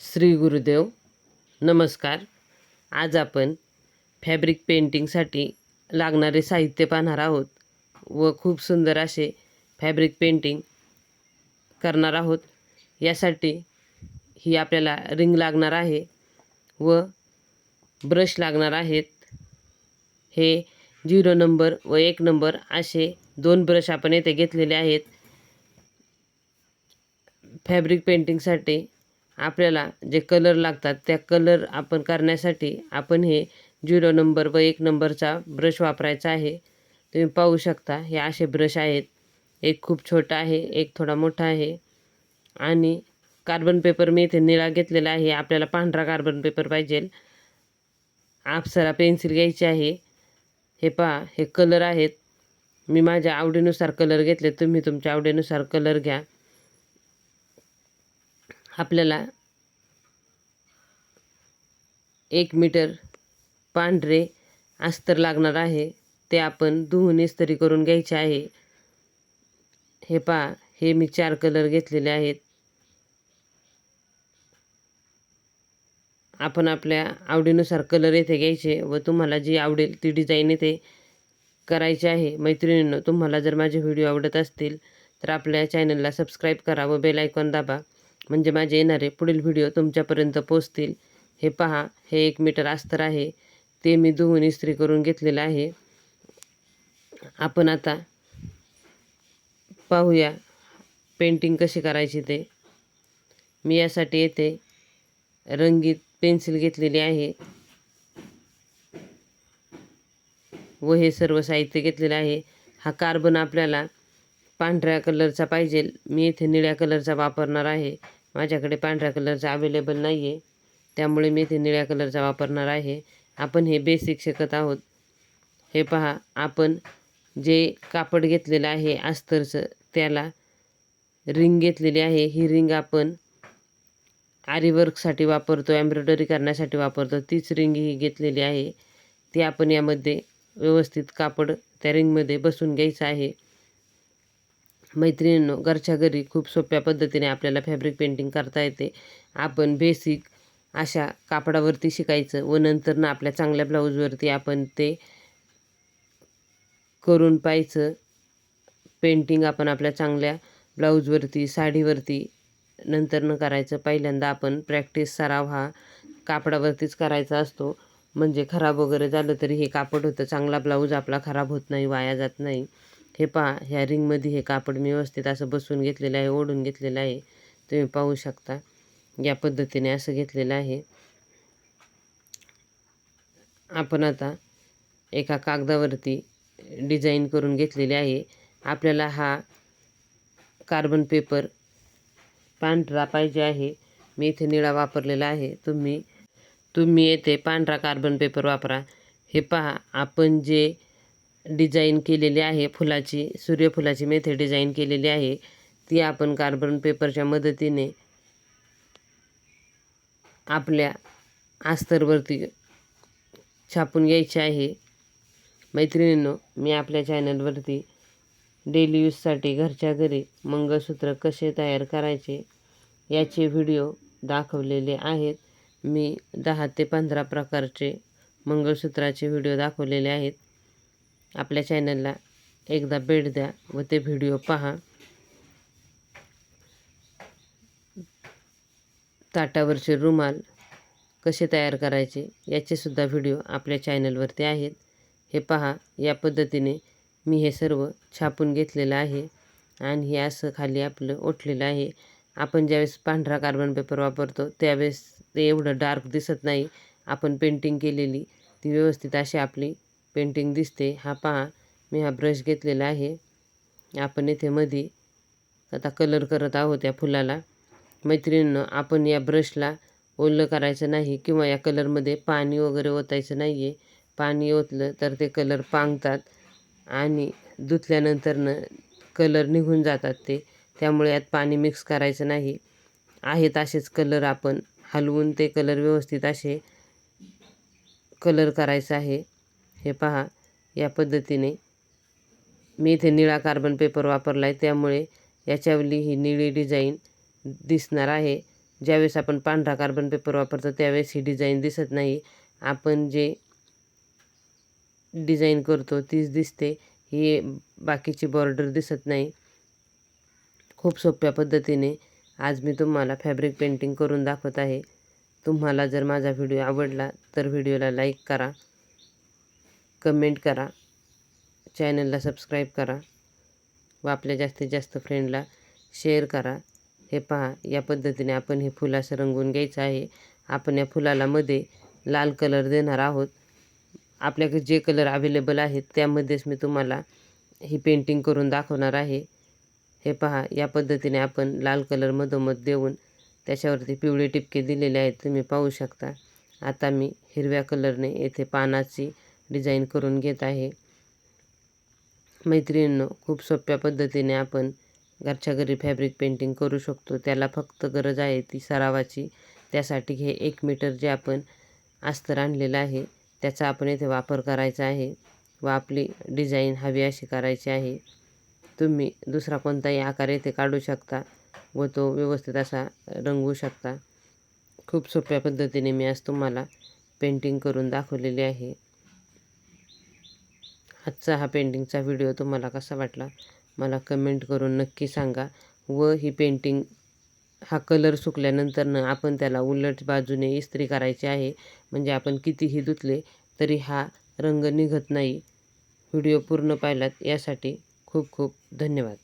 श्री गुरुदेव नमस्कार. आज आपण फॅब्रिक पेंटिंगसाठी लागणारे साहित्य पाहणार आहोत व खूप सुंदर असे फॅब्रिक पेंटिंग करणार आहोत. यासाठी ही आपल्याला रिंग लागणार आहे व ब्रश लागणार आहेत. हे झिरो नंबर व एक नंबर असे दोन ब्रश आपण येथे घेतलेले आहेत. फॅब्रिक पेंटिंगसाठी आपल्याला जे कलर लागतात त्या कलर आपण करण्यासाठी आपण हे झिरो नंबर व एक नंबरचा ब्रश वापरायचा आहे. तुम्ही पाहू शकता हे असे ब्रश आहेत. एक खूप छोटा आहे एक थोडा मोठा आहे. आणि कार्बन पेपर मी इथे निळा घेतलेला आहे. आपल्याला पांढरा कार्बन पेपर पाहिजे. आपसरा पेन्सिल घ्यायची आहे. हे पहा हे कलर आहेत. मी माझ्या आवडीनुसार कलर घेतले. तुम्ही तुमच्या आवडीनुसार कलर घ्या. आपल्याला एक मीटर पांढरे अस्तर लागणार आहे. ते आपण धुवून इस्त्री करून घ्यायचे आहे. हे पहा हे मी चार कलर घेतलेले आहेत. आपण आपल्या आवडीनुसार कलर येथे घ्यायचे व तुम्हाला जी आवडेल ती डिझाईन येथे करायची आहे. मैत्रिणींनो तुम्हाला जर माझे व्हिडिओ आवडत असतील तर आपल्या चॅनलला सबस्क्राईब करा व बेल आयकॉन दाबा. म्हणजे माझे येणारे पुढील व्हिडिओ तुमच्यापर्यंत पोचतील हे पहा हे एक मीटर अस्तर आहे. ते मी धुवून इस्त्री करून घेतलेलं आहे. आपण आता पाहूया पेंटिंग कशी करायची ते. मी यासाठी येथे रंगीत पेन्सिल घेतलेली आहे. व हे सर्व साहित्य घेतलेलं आहे. हा कार्बन आपल्याला पांढऱ्या कलरचा पाहिजे. मी इथे निळ्या कलरचा वापरणार आहे. माझ्याकडे पांढऱ्या कलरचा अवेलेबल नाही आहे त्यामुळे मी इथे निळ्या कलरचा वापरणार आहे. आपण हे बेसिक शिकत आहोत. हे पहा आपण जे कापड घेतलेलं आहे अस्तरचं त्याला रिंग घेतलेली आहे. ही रिंग आपण आरीवर्कसाठी वापरतो एम्ब्रॉयडरी करण्यासाठी वापरतो. तीच रिंग ही घेतलेली आहे. ती आपण यामध्ये व्यवस्थित कापड त्या रिंगमध्ये बसून घ्यायचं आहे. मैत्रिणींनो घरच्या घरी खूप सोप्या पद्धतीने आपल्याला फॅब्रिक पेंटिंग करता येते. आपण बेसिक अशा कापडावरती शिकायचं व नंतर ना आपल्या चांगल्या ब्लाऊजवरती आपण ते करून पाहायचं. पेंटिंग आपण आपल्या चांगल्या ब्लाऊजवरती साडीवरती नंतर न करायचं. पहिल्यांदा आपण प्रॅक्टिस सराव हा कापडावरतीच करायचा असतो. म्हणजे खराब वगैरे झालं तरी हे कापड होतं. चांगला ब्लाऊज आपला खराब होत नाही वाया जात नाही. हे पहा ह्या रिंगमध्ये हे कापड मी व्यवस्थित असं बसून घेतलेलं आहे ओढून घेतलेलं आहे. तुम्ही पाहू शकता या पद्धतीने असं घेतलेलं आहे. आपण आता एका कागदावरती डिझाईन करून घेतलेली आहे. आपल्याला हा कार्बन पेपर पांढरा पाहिजे आहे. मी इथे निळा वापरलेला आहे. तुम्ही तुम्ही येथे पांढरा कार्बन पेपर वापरा. हे पहा आपण जे डिझाईन केलेली आहे. फुलाची सूर्यफुलाची मेथे डिझाईन केलेली आहे. ती आपण कार्बन पेपरच्या मदतीने आपल्या अस्तरवरती छापून घ्यायची आहे. मैत्रिणींनो मी आपल्या चॅनलवरती डेली यूजसाठी घरच्या घरी मंगळसूत्र कसे तयार करायचे याचे व्हिडिओ दाखवलेले आहेत. मी दहा ते पंधरा प्रकारचे मंगळसूत्राचे व्हिडिओ दाखवलेले आहेत. आपल्या चॅनलला एकदा भेट द्या व ते व्हिडिओ पहा. ताटावरचे रुमाल कसे तयार करायचे याचेसुद्धा व्हिडिओ आपल्या चॅनलवरती आहेत. हे पहा या पद्धतीने मी हे सर्व छापून घेतलेलं आहे आणि हे असं खाली आपलं ओठलेलं आहे. आपण ज्यावेळेस पांढरा कार्बन पेपर वापरतो त्यावेळेस ते एवढं डार्क दिसत नाही. आपण पेंटिंग केलेली ती व्यवस्थित अशी आपली पेंटिंग दिसते. हा पहा मी हा ब्रश घेतलेला आहे. आपण येथे मध्ये आता कलर करत आहोत या फुलाला. मैत्रिणींनो आपण या ब्रशला ओलं करायचं नाही किंवा या कलरमध्ये पाणी वगैरे ओतायचं नाही आहे पाणी ओतलं तर ते कलर पांगतात आणि धुतल्यानंतरनं कलर निघून जातात ते. त्यामुळे यात पाणी मिक्स करायचं नाही. आहेत असेच कलर आपण हलवून ते कलर व्यवस्थित असे कलर करायचं आहे. हे पहा या पद्धतीने मी इथे निळा कार्बन पेपर वापरला आहे त्यामुळे याच्यावरली ही निळी डिझाईन दिसणार आहे. ज्यावेळेस आपण पांढरा कार्बन पेपर वापरतो त्यावेळेस ही डिझाईन दिसत नाही. आपण जे डिझाईन करतो तीच दिसते. ही बाकीची बॉर्डर दिसत नाही. खूप सोप्या पद्धतीने आज मी तुम्हाला फॅब्रिक पेंटिंग करून दाखवत आहे. तुम्हाला जर माझा व्हिडिओ आवडला तर व्हिडिओला लाईक करा. कमेंट करा. चॅनलला सबस्क्राईब करा व आपल्या जास्तीत जास्त फ्रेंडला शेअर करा. हे पहा या पद्धतीने आपण हे फुल असं रंगवून घ्यायचं आहे. आपण या फुलाला मध्ये लाल कलर देणार आहोत. आपल्याकडे जे कलर अवेलेबल आहेत त्यामध्येच मी तुम्हाला ही पेंटिंग करून दाखवणार आहे. हे पहा या पद्धतीने आपण लाल कलर मधोमध देऊन त्याच्यावरती पिवळे टिपके दिलेले आहेत. तुम्ही पाहू शकता. आता मी हिरव्या कलरने येथे पानाची डिझाईन करून घेत आहे. मैत्रिणींनो खूप सोप्या पद्धतीने आपण घरच्या घरी फॅब्रिक पेंटिंग करू शकतो. त्याला फक्त गरज आहे ती सरावाची. त्यासाठी हे एक मीटर जे आपण अस्तर आणलेलं आहे त्याचा आपण येथे वापर करायचा आहे व आपली डिझाईन हवी अशी करायची आहे. तुम्ही दुसरा कोणताही आकार येथे काढू शकता व तो व्यवस्थित असा रंगवू शकता. खूप सोप्या पद्धतीने मी आज तुम्हाला पेंटिंग करून दाखवलेली आहे. आजचा हा पेंटिंगचा व्हिडिओ तुम्हाला कसा वाटला मला कमेंट करून नक्की सांगा. व ही पेंटिंग हा कलर सुकल्यानंतरनं आपण त्याला उलट बाजूने इस्त्री करायची आहे. म्हणजे आपण कितीही धुतले तरी हा रंग निघत नाही. व्हिडिओ पूर्ण पाहिलात यासाठी खूप खूप धन्यवाद.